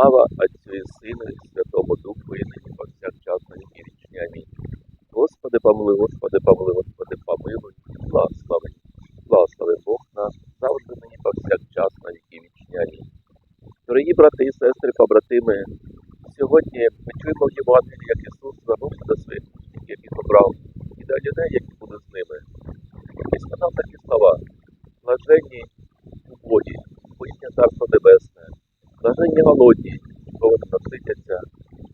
Слава Отцю і Сину і Святому Духу, і нині повсякчас на віки вічні. Амінь. Господи, помилуй, Господи, помилуй, Господи, помилуй, благослови. Благослови Бог нас завжди нині повсякчас на віки вічні. Амінь. Дорогі брати і сестри, побратими, сьогодні ми чуємо в Євангелії, як Ісус звернувся до своїх, учнів, яких обрав, і до людей, які були з ними. І сказав такі слова: блаженні убогі, бо їхнє царство небесне, блаженні голодні, бо вони наситяться,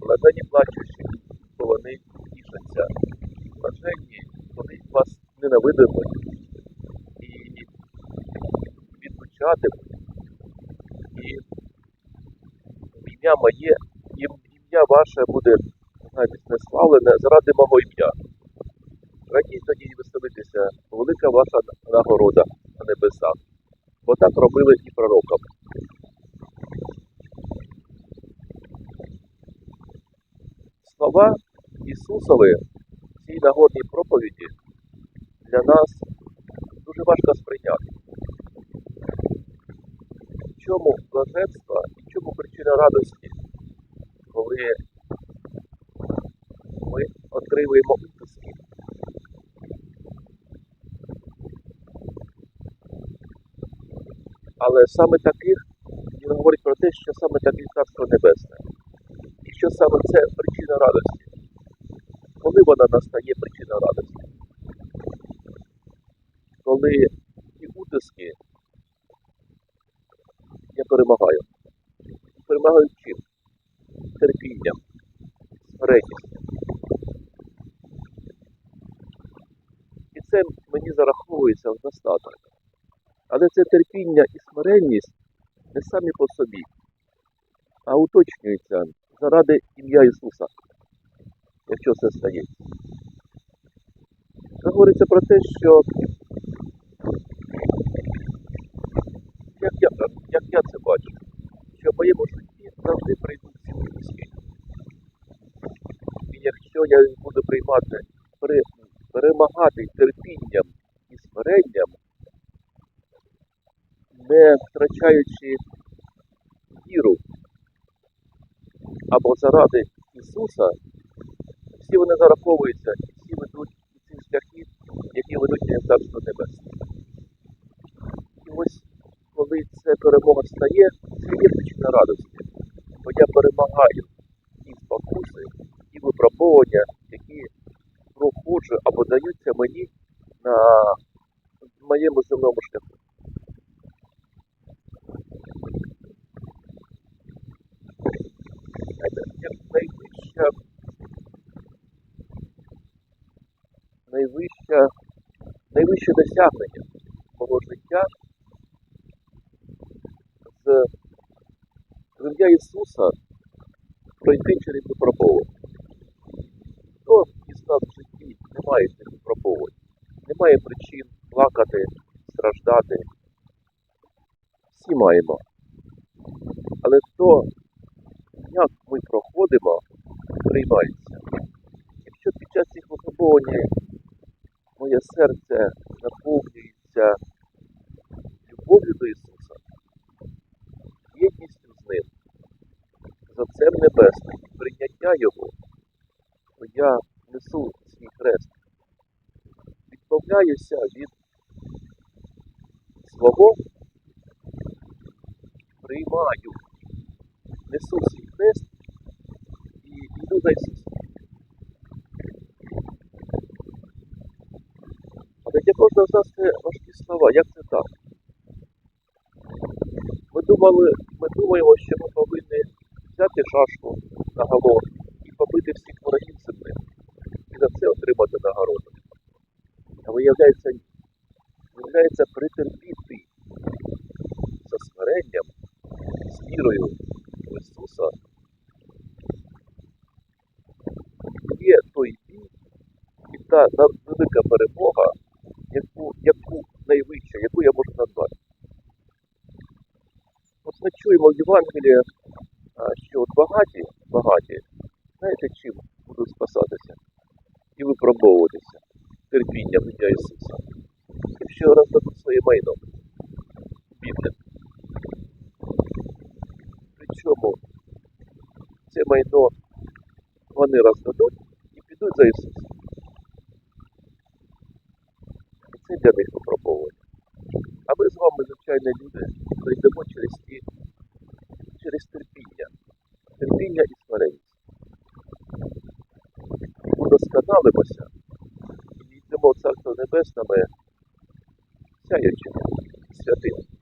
блаженні плачущі, бо вони тішаться, блаженні, вони вас ненавидимуть і відлучатимуть, і ім'я моє, ім- ім'я ваше буде знаєте, знеславлене заради мого ім'я. Радіть тоді веселитися, велика ваша нагорода на небесах, бо так робили і пророкам. Слова Ісусові в цій нагорній проповіді для нас дуже важко сприйняти. В чому блаженство і в чому причина радості, коли ми отримуємо утиски. Але саме таких він говорить про те, що саме таке царство небесне. І що саме це причина радості. Коли вона настає причина радості? Коли ті утиски я перемагаю. Перемагаю чим? Терпінням, смиренністю. І це мені зараховується в достаток. Але це терпіння і смиренність не самі по собі, а уточнюються заради ім'я Ісуса, якщо це стається. Це говориться про те, що як я, як я це бачу, що в моєму житті завжди прийдуть ці утиски. І якщо я буду приймати, перемагати терпінням і смиренням, не втрачаючи віру або заради Ісуса, всі вони зараховуються і всі ведуть ці шляхи, які ведуть в Царство Небесне. І ось коли ця перемога стає, це є радості, бо я перемагаю і спокуси, і випробування, які проходжу або даються мені на моєму земному шляху. Знаєте, як найвища, найвища, найвище досягнення мого життя з ім'я Ісуса пройти через випробовування. Хто із нас в житті не має цих випробовань, немає причин плакати, страждати. Всі маємо. Але то, як ми проходимо, приймається. Якщо під час цих випробувань моє серце наповнюється любов'ю до Ісуса, єдністю з Ним, за Отцем Небесним, прийняття Його, то я несу свій хрест, відмовляюся від свого, приймаю, несу свій хрест і йду за Ісусом. Але для кожного з нас це важкі слова. Як це так? Ми думали, ми думаємо, що ми повинні взяти шашку на голову і побити всіх ворогів земних і за це отримати нагороду. А виявляється. Виявляється претерпіти за смиренням, з вірою в Ісуса є той бій і та велика перемога, яку, яку найвища, яку я можу назвати. От ми чуємо в Євангелії, що багаті, багаті, знаєте чим будуть спасатися і випробовуватися терпінням життя Ісуса. Тим, що роздадуть своє майно бідним. Причому це майно вони роздадуть і підуть за Ісусом. І це для них випробовування. А ми з вами, звичайні люди, прийдемо через ті, через терпіння, терпіння і смиренність. Удосконалимося і йдемо Царство Небесне сяючи святим.